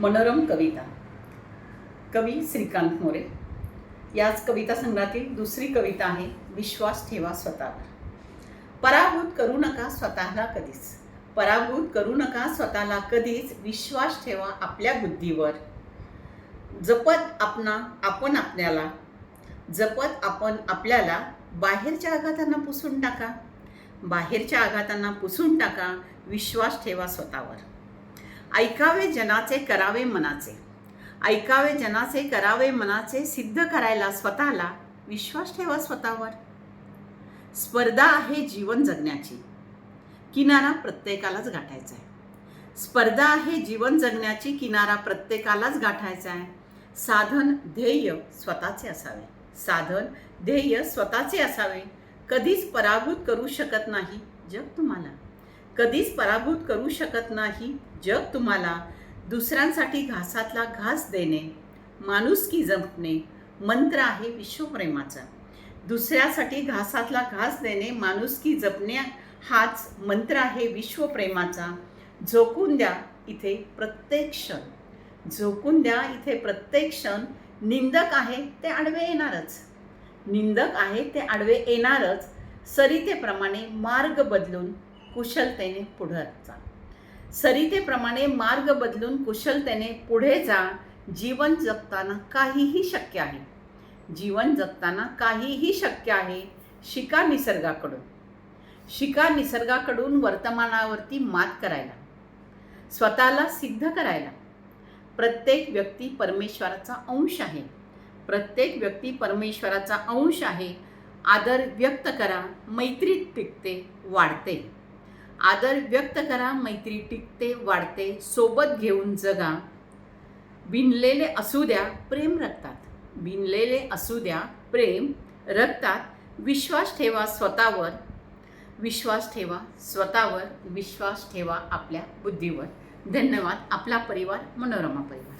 मनोरम कविता. कवी श्रीकांत मोरे. याच कविता संग्रहातील दुसरी कविता आहे विश्वास ठेवा स्वतःवर. पराभूत करू नका स्वतःला कधीच. पराभूत करू नका स्वतःला कधीच विश्वास ठेवा आपल्या बुद्धीवर. जपत आपणा आपण आपल्याला. जपत आपण आपल्याला बाहेरच्या आघातांना पुसून टाका. बाहेरच्या आघातांना पुसून टाका विश्वास ठेवा स्वतःवर. ऐकावे जनाचे करावे मनाचे. ऐकावे जनाचे करावे मनाचे सिद्ध करायला स्वतःला विश्वास ठेवा स्वतःवर. स्पर्धा आहे जीवन जगण्याची. किनारा प्रत्येकालाच गाठायचा आहे. स्पर्धा आहे जीवन जगण्याची किनारा प्रत्येकालाच गाठायचा आहे. साधन ध्येय स्वतःचे असावे. साधन ध्येय स्वतःचे असावे. कधीच पराभूत करू शकत नाही जग तुम्हाला. कधीच पराभूत करू शकत नाही. जग तुम्हाला दुसऱ्यांसाठी घासातला घास देणे माणुसकी जपणे मंत्र आहे विश्वप्रेमाचा. दुसऱ्यासाठी घासातला घास देणे माणुसकी जपणे हाच मंत्र आहे विश्वप्रेमाचा. झोकून द्या इथे प्रत्येक क्षण. झोकून द्या इथे प्रत्येक क्षण. निंदक आहे ते आडवे येणारच. निंदक आहे ते आडवे येणारच. सरितेप्रमाणे मार्ग बदलून कुशलतेने पुढे जा. सरितेप्रमाणे मार्ग बदलून कुशलतेने पुढे जा. जीवन जगताना काहीही शक्य आहे. जीवन जगताना काहीही शक्य आहे. शिका निसर्गाकडून. शिका निसर्गाकडून वर्तमानावरती मात करायला. स्वतःला सिद्ध करायला. प्रत्येक व्यक्ती परमेश्वराचा अंश आहे. प्रत्येक व्यक्ती परमेश्वराचा अंश आहे. आदर व्यक्त करा. मैत्री टिकते वाढते. आदर व्यक्त करा मैत्री टिकते वाढते सोबत घेऊन जगा. बिनलेले असू द्या प्रेम रक्तात बिनलेले असू द्या प्रेम रक्तात विश्वास ठेवा स्वतःवर. विश्वास ठेवा स्वतःवर. विश्वास ठेवा आपल्या बुद्धीवर. धन्यवाद. आपला परिवार मनोरमा परिवार.